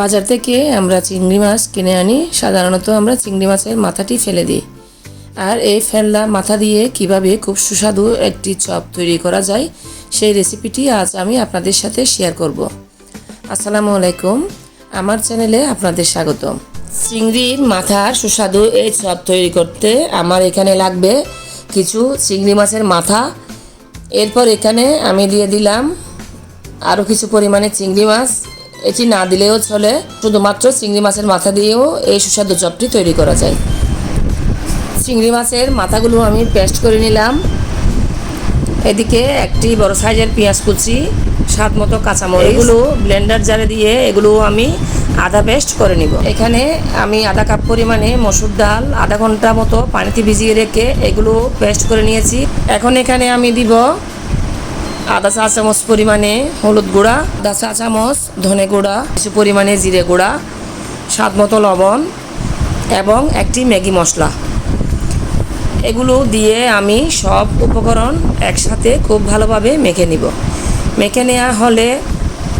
বাজার থেকে আমরা চিংড়ি মাছ কিনে আনি। সাধারণত আমরা চিংড়ি মাছের মাথাটি ফেলে দিই। আর এই ফেললা মাথা দিয়ে কীভাবে খুব সুস্বাদু একটি চপ তৈরি করা যায়, সেই রেসিপিটি আজ আমি আপনাদের সাথে শেয়ার করব। আসসালামু আলাইকুম। আমার চ্যানেলে আপনাদের স্বাগতম। চিংড়ির মাথার সুস্বাদু এই চপ তৈরি করতে আমার এখানে লাগবে কিছু চিংড়ি মাছের মাথা। এরপর এখানে আমি দিয়ে দিলাম আরও কিছু পরিমাণে চিংড়ি মাছ। এটি না দিলেও চলে। শুধুমাত্র চিংড়ি মাছের মাথা দিয়েও এই সুস্বাদু চপটি তৈরি করা যায়। চিংড়ি মাছের মাথাগুলো আমি পেস্ট করে নিলাম। এদিকে একটি বড় সাইজের পেঁয়াজ কুচি, স্বাদ মতো কাঁচামরিচ এগুলো ব্লেন্ডার জারে দিয়ে এগুলো আমি আদা পেস্ট করে নিব। এখানে আমি আধা কাপ পরিমাণে মসুর ডাল, আধা ঘণ্টা মতো পানিতে ভিজিয়ে রেখে এগুলো পেস্ট করে নিয়েছি। এখন এখানে আমি দিব আধা চা চামচ পরিমাণে হলুদ গুঁড়া আধা চা চামচ ধনে গুঁড়া, কিছু পরিমাণে জিরে গুঁড়া, স্বাদ মতো লবণ এবং একটি ম্যাগি মশলা এগুলো দিয়ে আমি সব উপকরণ একসাথে খুব ভালোভাবে মেখে নিব। মেখে নেওয়া হলে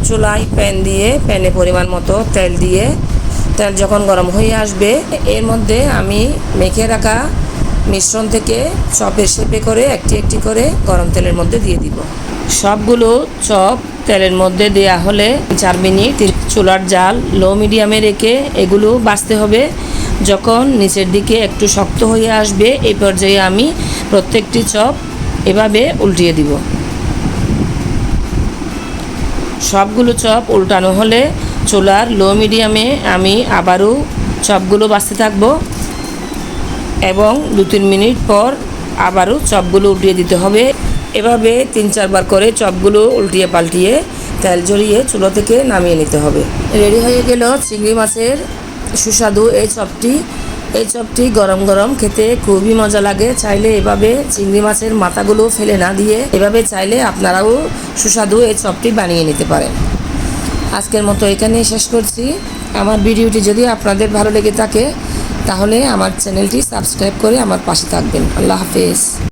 চুলায় প্যান দিয়ে প্যানে পরিমাণ মতো তেল দিয়ে, তেল যখন গরম হয়ে আসবে, এর মধ্যে আমি মেখে রাখা মিশ্রণ থেকে চপের শেপে করে একটি একটি করে গরম তেলের মধ্যে দিয়ে দিব। সবগুলো চপ তেলের মধ্যে দেয়া হলে চার মিনিট চুলার জাল লো মিডিয়ামে রেখে এগুলো বাছতে হবে। যখন নিচের দিকে একটু শক্ত হয়ে আসবে এই পর্যায়ে আমি প্রত্যেকটি চপ এভাবে উল্টিয়ে দিব। সবগুলো চপ উল্টানো হলে চুলার লো মিডিয়ামে আমি আবারও চপগুলো বাঁচতে থাকব। এবং দু তিন মিনিট পর আবারও চপগুলো উল্টিয়ে দিতে হবে। এভাবে তিন চারবার করে চপগুলো উল্টিয়ে পাল্টিয়ে তেল জড়িয়ে চুলো থেকে নামিয়ে নিতে হবে। রেডি হয়ে গেল চিংড়ি মাছের সুস্বাদু এই চপটি। এই চপটি গরম গরম খেতে খুবই মজা লাগে। চাইলে এভাবে চিংড়ি মাছের মাথাগুলো ফেলে না দিয়ে এভাবে চাইলে আপনারাও সুস্বাদু এই চপটি বানিয়ে নিতে পারেন। আজকের মতো এখানেই শেষ করছি। আমার ভিডিওটি যদি আপনাদের ভালো লেগে থাকে তাহলে আমার চ্যানেলটি সাবস্ক্রাইব করে আমার পাশে থাকবেন। আল্লাহ হাফেজ।